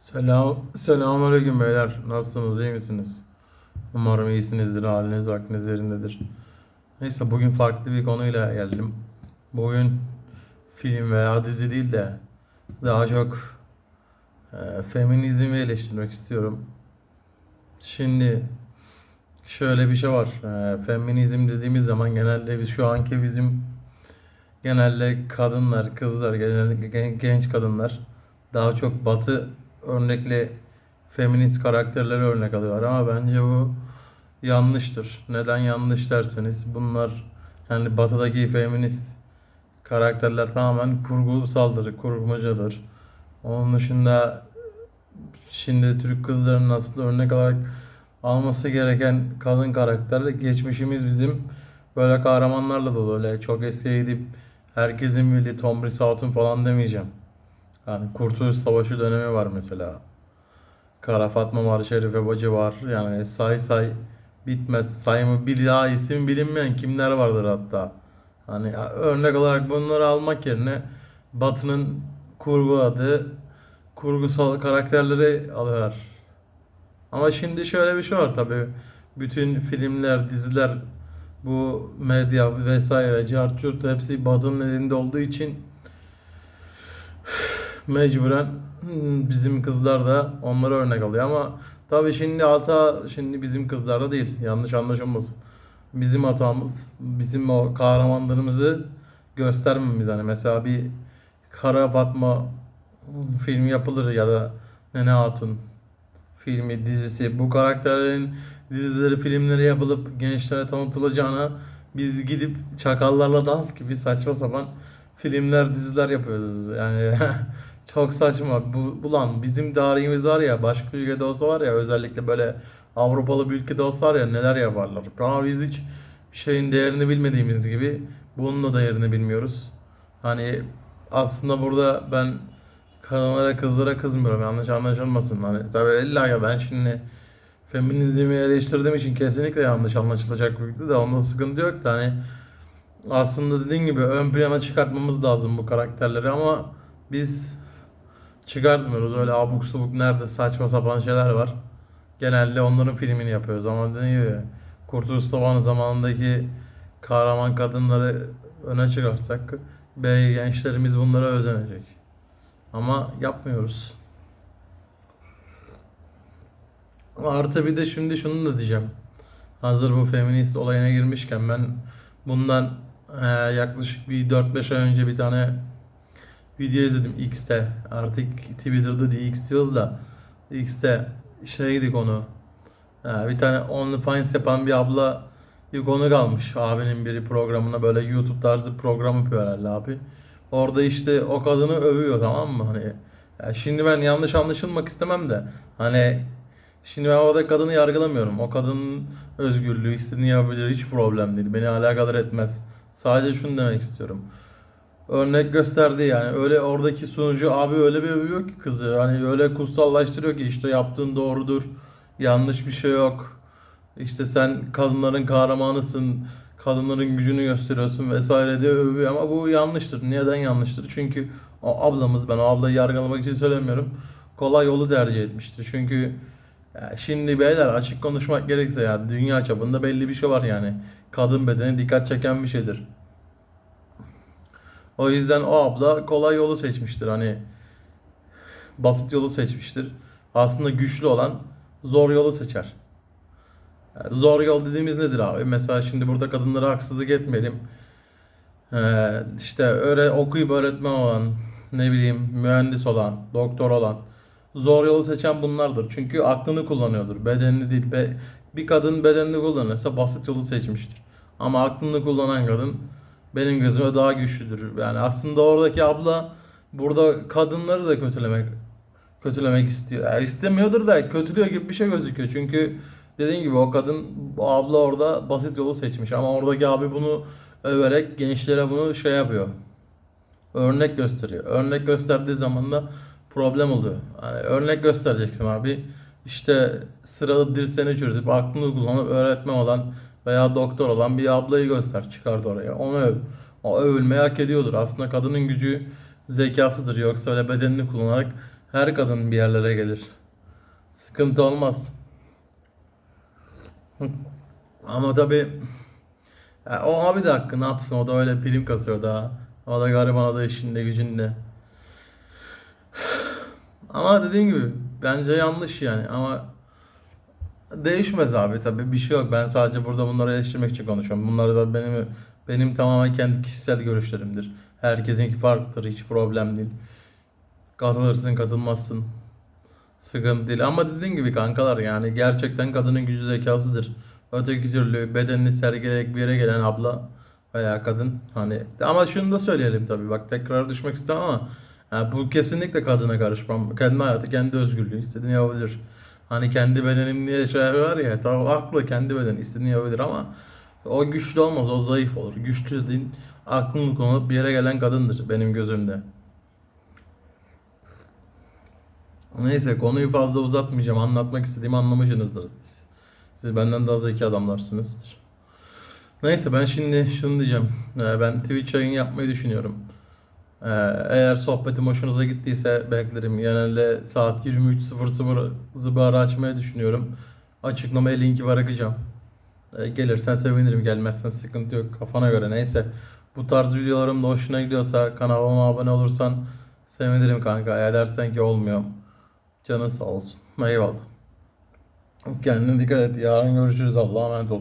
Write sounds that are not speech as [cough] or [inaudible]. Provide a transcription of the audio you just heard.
Selam, selamünaleyküm beyler. Nasılsınız, iyi misiniz? Umarım iyisinizdir, haliniz, vaktiniz yerindedir. Neyse bugün farklı bir konuyla geldim. Bugün film veya dizi değil de daha çok e, feminizmi eleştirmek istiyorum. Şimdi şöyle bir şey var. E, feminizm dediğimiz zaman genelde biz şu anki bizim genelde kadınlar, kızlar, genellikle gen- genç kadınlar daha çok batı örnekli feminist karakterleri örnek alıyorlar ama bence bu yanlıştır. Neden yanlış derseniz bunlar yani batıdaki feminist karakterler tamamen kurgusaldır, kurmacadır. Onun dışında şimdi Türk kızlarının aslında örnek olarak alması gereken kadın karakterler geçmişimiz bizim böyle kahramanlarla dolu. Öyle çok eskiye gidip herkesin bildiği Tomris Hatun falan demeyeceğim. Yani Kurtuluş Savaşı dönemi var mesela. Kara Fatma var, Şerife Bacı var. Yani say say bitmez. Sayımı bir daha isim bilinmeyen kimler vardır hatta. Hani örnek olarak bunları almak yerine Batı'nın kurgu adı kurgusal karakterleri alıyorlar. Ama şimdi şöyle bir şey var tabii. Bütün filmler, diziler, bu medya vesaire, cart hepsi Batı'nın elinde olduğu için mecburen hmm, bizim kızlar da onlara örnek alıyor. Ama tabii şimdi hata şimdi bizim kızlarda değil. Yanlış anlaşılmasın. Bizim hatamız bizim o kahramanlarımızı göstermemiz. Hani mesela bir Kara Fatma film yapılır ya da Nene Hatun filmi dizisi. Bu karakterlerin dizileri filmleri yapılıp gençlere tanıtılacağına biz gidip çakallarla dans gibi saçma sapan filmler diziler yapıyoruz. Yani [laughs] çok saçma. Bu ulan bizim tarihimiz var ya başka ülkede olsa var ya özellikle böyle Avrupalı bir ülkede olsa var ya neler yaparlar. Ama biz hiç şeyin değerini bilmediğimiz gibi bunun da değerini bilmiyoruz. Hani aslında burada ben kadınlara kızlara kızmıyorum. Yanlış anlaşılmasın. Hani tabii illa ya ben şimdi feminizmi eleştirdiğim için kesinlikle yanlış anlaşılacak büyüktü de onda sıkıntı yok da hani aslında dediğim gibi ön plana çıkartmamız lazım bu karakterleri ama biz çıkartmıyoruz öyle abuk subuk nerede saçma sapan şeyler var genelde onların filmini yapıyoruz ama dediğim gibi Kurtuluş Savaşı zamanındaki kahraman kadınları öne çıkarsak belki gençlerimiz bunlara özenecek ama yapmıyoruz. Artı bir de şimdi şunu da diyeceğim. Hazır bu feminist olayına girmişken ben bundan eee, yaklaşık bir 4-5 ay önce bir tane video izledim X'te. Artık Twitter'da değil X diyoruz da X'te şeydi konu. Eee, bir tane OnlyFans yapan bir abla bir konuk almış abinin biri programına böyle YouTube tarzı program yapıyor herhalde abi. Orada işte o kadını övüyor tamam mı hani. ya şimdi ben yanlış anlaşılmak istemem de hani Şimdi ben orada kadını yargılamıyorum. O kadının özgürlüğü istediğini yapabilir. Hiç problem değil. Beni alakadar etmez. Sadece şunu demek istiyorum. Örnek gösterdi yani. Öyle oradaki sunucu abi öyle bir övüyor ki kızı. Hani öyle kutsallaştırıyor ki işte yaptığın doğrudur. Yanlış bir şey yok. İşte sen kadınların kahramanısın. Kadınların gücünü gösteriyorsun vesaire diye övüyor ama bu yanlıştır. Neden yanlıştır? Çünkü o ablamız ben o ablayı yargılamak için söylemiyorum. Kolay yolu tercih etmiştir. Çünkü şimdi beyler açık konuşmak gerekirse ya dünya çapında belli bir şey var yani. Kadın bedeni dikkat çeken bir şeydir. O yüzden o abla kolay yolu seçmiştir. Hani basit yolu seçmiştir. Aslında güçlü olan zor yolu seçer. Yani zor yol dediğimiz nedir abi? Mesela şimdi burada kadınlara haksızlık etmeyelim. Ee, işte öyle okuyup öğretmen olan, ne bileyim mühendis olan, doktor olan zor yolu seçen bunlardır. Çünkü aklını kullanıyordur. Bedenini değil. Be- bir kadın bedenini kullanırsa basit yolu seçmiştir. Ama aklını kullanan kadın benim gözüme daha güçlüdür. Yani aslında oradaki abla burada kadınları da kötülemek kötülemek istiyor. Yani istemiyordur da kötülüyor gibi bir şey gözüküyor. Çünkü dediğim gibi o kadın bu abla orada basit yolu seçmiş ama oradaki abi bunu överek gençlere bunu şey yapıyor. Örnek gösteriyor. Örnek gösterdiği zaman da problem oluyor. Yani örnek göstereceksin abi. İşte sıralı dirseğini çürütüp aklını kullanıp öğretmen olan veya doktor olan bir ablayı göster. Çıkart oraya. Onu öv. O övülmeyi hak ediyordur. Aslında kadının gücü zekasıdır. Yoksa öyle bedenini kullanarak Her kadın bir yerlere gelir. Sıkıntı olmaz. Ama tabii ya o abi de hakkı ne yapsın o da öyle prim kasıyor daha. O da gariban o da işinde gücünde. Ama dediğim gibi bence yanlış yani ama değişmez abi tabii bir şey yok. Ben sadece burada bunları eleştirmek için konuşuyorum. Bunlar da benim benim tamamen kendi kişisel görüşlerimdir. Herkesinki farklıdır hiç problem değil. Katılırsın katılmazsın. Sıkıntı değil. Ama dediğim gibi kankalar yani gerçekten kadının gücü zekasıdır. Öteki türlü bedenini sergileyerek bir yere gelen abla veya kadın hani ama şunu da söyleyelim tabii bak tekrar düşmek istemem ama yani bu kesinlikle kadına karışmam. Kendi hayatı, kendi özgürlüğü istediğini yapabilir. Hani kendi bedenim diye şey var ya tamam haklı kendi beden istediğini yapabilir ama o güçlü olmaz o zayıf olur. Güçlü dediğin aklını kullanıp bir yere gelen kadındır benim gözümde. Neyse konuyu fazla uzatmayacağım. Anlatmak istediğimi anlamışsınızdır. Siz benden daha zeki adamlarsınızdır. Neyse ben şimdi şunu diyeceğim. Ee, Ben Twitch yayın yapmayı düşünüyorum. Ee, Eğer sohbetim hoşunuza gittiyse beklerim. Genelde saat 23.00 zıbarı açmayı düşünüyorum. Açıklamaya linki bırakacağım. Ee, Gelirsen sevinirim. Gelmezsen sıkıntı yok. Kafana göre neyse. Bu tarz videolarım da hoşuna gidiyorsa kanalıma abone olursan sevinirim kanka. Eğer dersen ki olmuyor. Canın sağ olsun. Eyvallah. Kendine dikkat et. Yarın görüşürüz. Allah'a emanet ol.